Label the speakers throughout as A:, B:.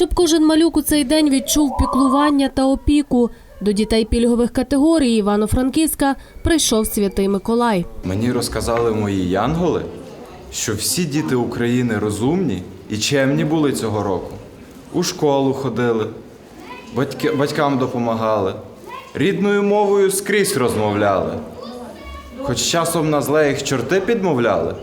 A: Щоб кожен малюк у цей день відчув піклування та опіку. До дітей пільгових категорій Івано-Франківська прийшов святий Миколай.
B: Мені розказали мої янголи, що всі діти України розумні і чемні були цього року. У школу ходили, батьки, батькам допомагали, рідною мовою скрізь розмовляли. Хоч часом на зле їх чорти підмовляли,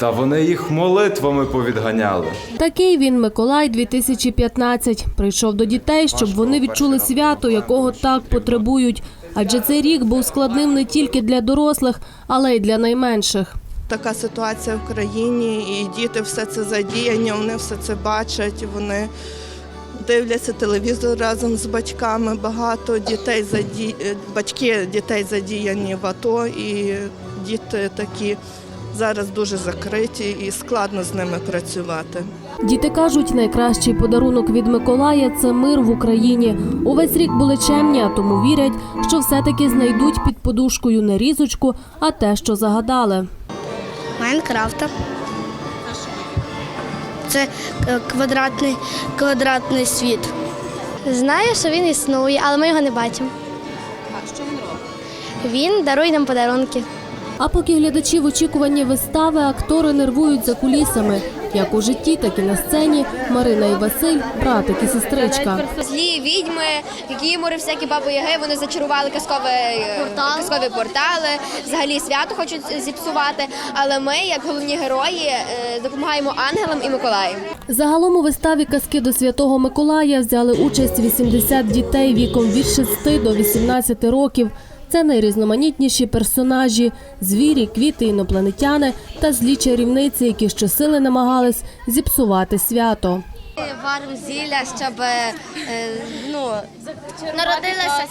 B: та вони їх молитвами повідганяли.
A: Такий він Миколай 2015. Прийшов до дітей, щоб вони відчули свято, якого так потребують. Адже цей рік був складним не тільки для дорослих, але й для найменших.
C: така ситуація в країні, і діти все це задіяні, вони все це бачать, вони дивляться телевізор разом з батьками. Багато дітей заді... е, батьки дітей задіяні в АТО, і діти такі зараз дуже закриті і складно з ними працювати.
A: Діти кажуть, найкращий подарунок від Миколая це мир в Україні. Увесь рік були чемні, а тому вірять, що все-таки знайдуть під подушкою не різочку, а те, що загадали.
D: Майнкрафта. Це е, квадратний, квадратний світ. Знаю, що він існує, але ми його не бачимо. А що він робить? Він дарує нам подарунки.
A: А поки глядачі в очікуванні вистави актори нервують за кулісами. Як у житті, так і на сцені Марина і Василь, братик і сестричка.
E: Злі відьми, які мори всякі баби яги, вони зачарували казкові, казкові портали, взагалі свято хочуть зіпсувати. Але ми, як головні герої, е, допомагаємо ангелам і Миколаю.
A: Загалом у виставі казки до Святого Миколая взяли участь 80 дітей віком від 6 до 18 років. Це найрізноманітніші персонажі: звірі, квіти, інопланетяни та злі чарівниці, які щосили намагались зіпсувати свято.
F: Варив зілля, щоб е, ну, народилася,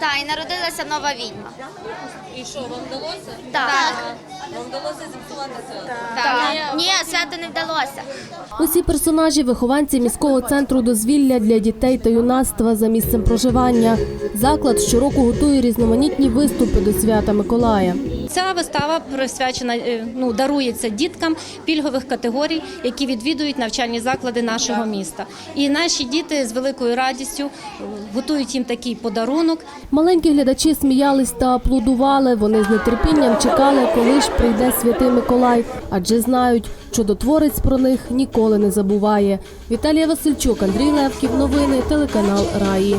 F: та, і народилася нова відьма. І що, вам вдалося? Так. Вам вдалося зіпсувати свято? Так. Ні, свято не вдалося.
A: Усі персонажі вихованці міського центру дозвілля для дітей та юнацтва за місцем проживання. Заклад щороку готує різноманітні виступи до свята Миколая.
G: Ця вистава присвячена е, ну дарується діткам пільгових категорій, які відвідують навчальні заклади нашого міста. І наші діти з великою радістю е, готують їм такий подарунок.
A: Маленькі глядачі сміялись та аплодували. Вони з нетерпінням чекали, коли ж прийде святий Миколай, адже знають, чудотворець про них ніколи не забуває. Віталія Васильчук, Андрій Левків. Новини телеканал Раї.